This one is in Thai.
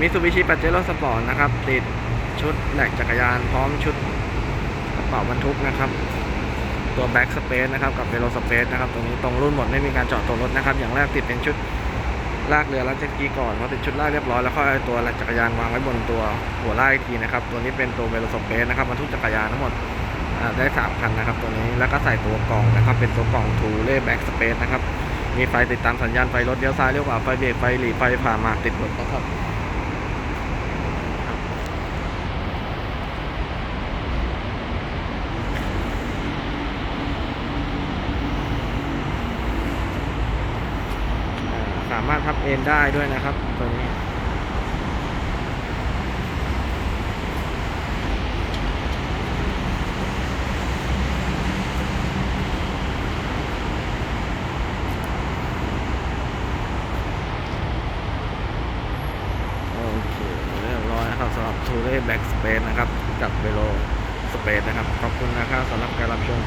มิซูบิชิปาเจโร่สปอร์ตนะครับ ติดชุดแหลกจักรยานพร้อมชุดกระเป๋าบรรทุกนะครับ ตัวแบ็กสเปซนะครับกับเวโ o สเปซนะครับตรงนี้ตรงรุ่นหมดไม่มีการจาะตัวรถนะครับ อย่างแรกติดเป็นชุดลากเรือลากเจ็ตกีก่อนพอติดชุดลากเรียบร้อยแล้วก็เอาตัวแหลกจักรยานวางไว้บนตัวหัวลากอีกทีนะครับ ตัวนี้เป็นตัวเวโ o สเปซนะครับบรรทุกจักรยานทั้งหมดได้สามคันนะครับ ตัวนี้แล้วก็ใส่ตัวกล่องนะครับ เป็นตัวกล่องทูเล่แบ็กสเปซนะครับมีไฟติดตามสัญญาณไฟรถเลี้ยวซ้ายเลี้ยวขวาไฟเบรกไฟหลีไฟผ่ามาติดหมดนะครับ อ่า สามารถพับเอนได้ด้วยนะครับ ตัวนี้ โอเค เรียบร้อยนะครับสำหรับ t o เ e แบ็กสเปซนะครับ กับเวโ o สเปซนะครับ ขอบคุณนะครับสำหรับการรับชม